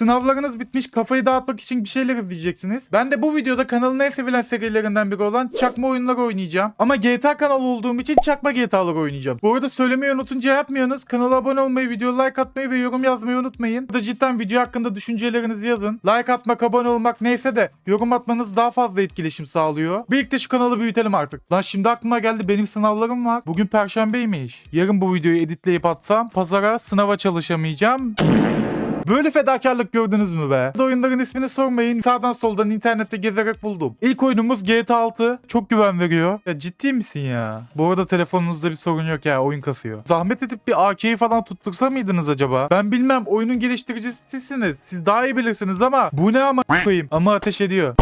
Sınavlarınız bitmiş kafayı dağıtmak için bir şeyler izleyeceksiniz. Ben de bu videoda kanalın en sevilen serilerinden biri olan çakma oyunlar oynayacağım. Ama GTA kanalı olduğum için çakma GTA'lar oynayacağım. Bu arada söylemeyi unutunca yapmıyorsunuz. Kanala abone olmayı, video like atmayı ve yorum yazmayı unutmayın. Burada cidden video hakkında düşüncelerinizi yazın. Like atmak, abone olmak neyse de yorum atmanız daha fazla etkileşim sağlıyor. Birlikte şu kanalı büyütelim artık. Lan şimdi aklıma geldi benim sınavlarım var. Bugün perşembeymiş. Yarın bu videoyu editleyip atsam pazara sınava çalışamayacağım. Böyle fedakarlık gördünüz mü be? Bu oyunların ismini sormayın. Sağdan soldan internette gezerek buldum. İlk oyunumuz GTA 6. Çok güven veriyor. Ya ciddi misin ya? Bu arada telefonunuzda bir sorun yok ya. Oyun kasıyor. Zahmet edip bir AK'yi falan tuttursa mıydınız acaba? Ben bilmem. Oyunun geliştiricisi sizsiniz. Siz daha iyi bilirsiniz ama bu ne ama koyayım. Ama ateş ediyor.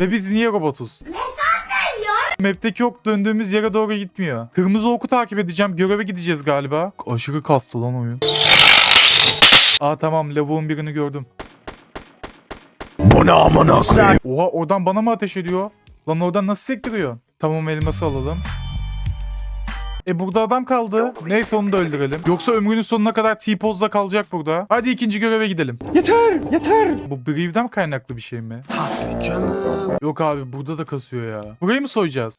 Ve biz niye robotuz? Map'teki ok döndüğümüz yere doğru gitmiyor. Kırmızı oku takip edeceğim. Göreve gideceğiz galiba. Aşırı kastı lan oyun. Aa tamam lavuğun birini gördüm. Bu ne amına koyayım? Oha oradan bana mı ateş ediyor? Lan oradan nasıl sektiriyor? Tamam elması alalım. E burada adam kaldı. Neyse onu da öldürelim. Yoksa ömrünün sonuna kadar T-Pose'da kalacak burada. Hadi ikinci göreve gidelim. Yeter, yeter. Bu Brieve'den kaynaklı bir şey mi? Yok abi burada da kasıyor ya. Burayı mı soyacağız?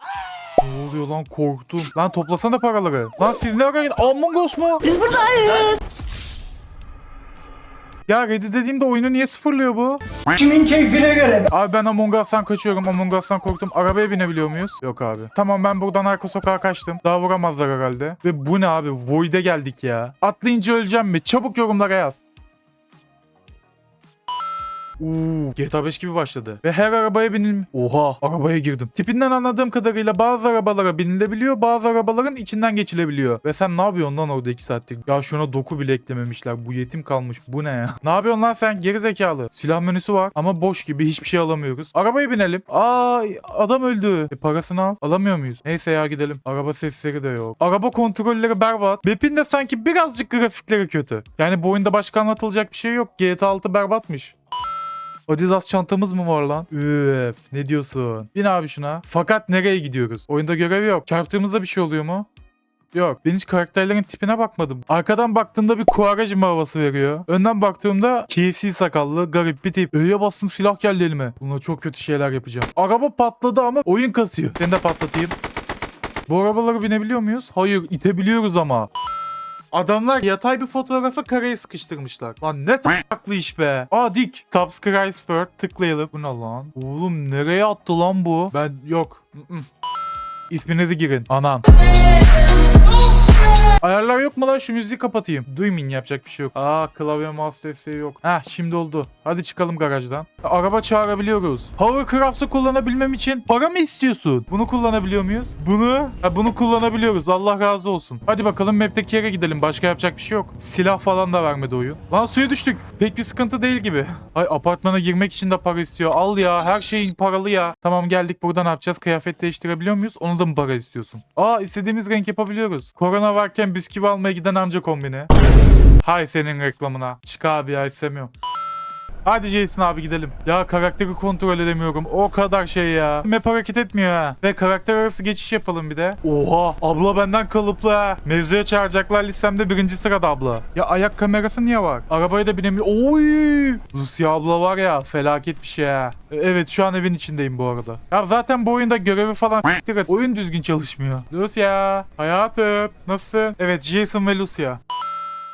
Ne oluyor lan korktum. Lan toplasana paraları. Lan siz ne arayın? Among Us mu? Biz buradayız. Ya ready dediğimde oyunu niye sıfırlıyor bu? Kimin keyfine göre? Abi ben Among Us'tan kaçıyorum. Among Us'tan korktum. Arabaya binebiliyor muyuz? Yok abi. Tamam ben buradan arka sokağa kaçtım. Daha vuramazlar herhalde. Ve bu ne abi? Void'e geldik ya. Atlayınca öleceğim mi? Çabuk yorumlara yaz. Uuu GTA 5 gibi başladı. Ve her arabaya binil... Oha arabaya girdim. Tipinden anladığım kadarıyla bazı arabalara binilebiliyor bazı arabaların içinden geçilebiliyor. Ve sen ne yapıyorsun lan orada 2 saattir? Ya şuna doku bile eklememişler. Bu yetim kalmış. Bu ne ya? ne yapıyorsun lan sen? Geri zekalı. Silah menüsü var ama boş gibi hiçbir şey alamıyoruz. Arabaya binelim. Aa adam öldü. E, parasını al. Alamıyor muyuz? Neyse ya gidelim. Araba sesleri de yok. Araba kontrolleri berbat. Map'in de sanki birazcık grafikleri kötü. Yani bu oyunda başka anlatılacak bir şey yok. GTA 6 berbatmış. Adidas çantamız mı var lan? Üf ne diyorsun? Bin abi şuna. Fakat nereye gidiyoruz? Oyunda görev yok. Çarptığımızda bir şey oluyor mu? Yok. Ben hiç karakterlerin tipine bakmadım. Arkadan baktığımda bir kuaracım havası veriyor. Önden baktığımda KFC sakallı garip bir tip. Öyle bastım silah geldi elime. Bununla çok kötü şeyler yapacağım. Araba patladı ama oyun kasıyor. Seni de patlatayım. Bu arabaları binebiliyor muyuz? Hayır itebiliyoruz ama. Adamlar yatay bir fotoğrafı kareye sıkıştırmışlar. Lan ne taklı iş be. Aa dik. Subscribe first. Tıklayalım. Bu ne lan? Oğlum nereye attı lan bu? Ben yok. İsminizi girin. Anam. Ayarlar yok mu lan şu müziği kapatayım. Duymayın yapacak bir şey yok. Aa klavye mouse desteği yok. Heh şimdi oldu. Hadi çıkalım garajdan. Araba çağırabiliyoruz. Hovercraft'ı kullanabilmem için para mı istiyorsun? Bunu kullanabiliyor muyuz? Bunu? Ha, bunu kullanabiliyoruz. Allah razı olsun. Hadi bakalım map'teki yere gidelim. Başka yapacak bir şey yok. Silah falan da vermedi oyun. Lan suya düştük. Pek bir sıkıntı değil gibi. Ay apartmana girmek için de para istiyor. Al ya her şeyin paralı ya. Tamam geldik burada ne yapacağız? Kıyafet değiştirebiliyor muyuz? Onu da mı para istiyorsun? Aa istediğimiz renk yapabiliyoruz. Korona varken bisküvi almaya giden amca kombini. Hay senin reklamına. Çık abi ya istemiyorum. Hadi Jason abi gidelim. Ya karakteri kontrol edemiyorum. O kadar şey ya. Map hareket etmiyor ha. Ve karakter arası geçiş yapalım bir de. Oha abla benden kalıplı ha. Mevzuya çağıracaklar listemde birinci sırada abla. Ya ayak kamerası niye var? Arabaya da binemiyor. Oy! Rusya abla var ya felaket bir şey ha. E, Evet şu an evin içindeyim bu arada. Ya zaten bu oyunda görevi falan. Oyun düzgün çalışmıyor. Lucia hayatım nasılsın? Evet Jason ve Lucia.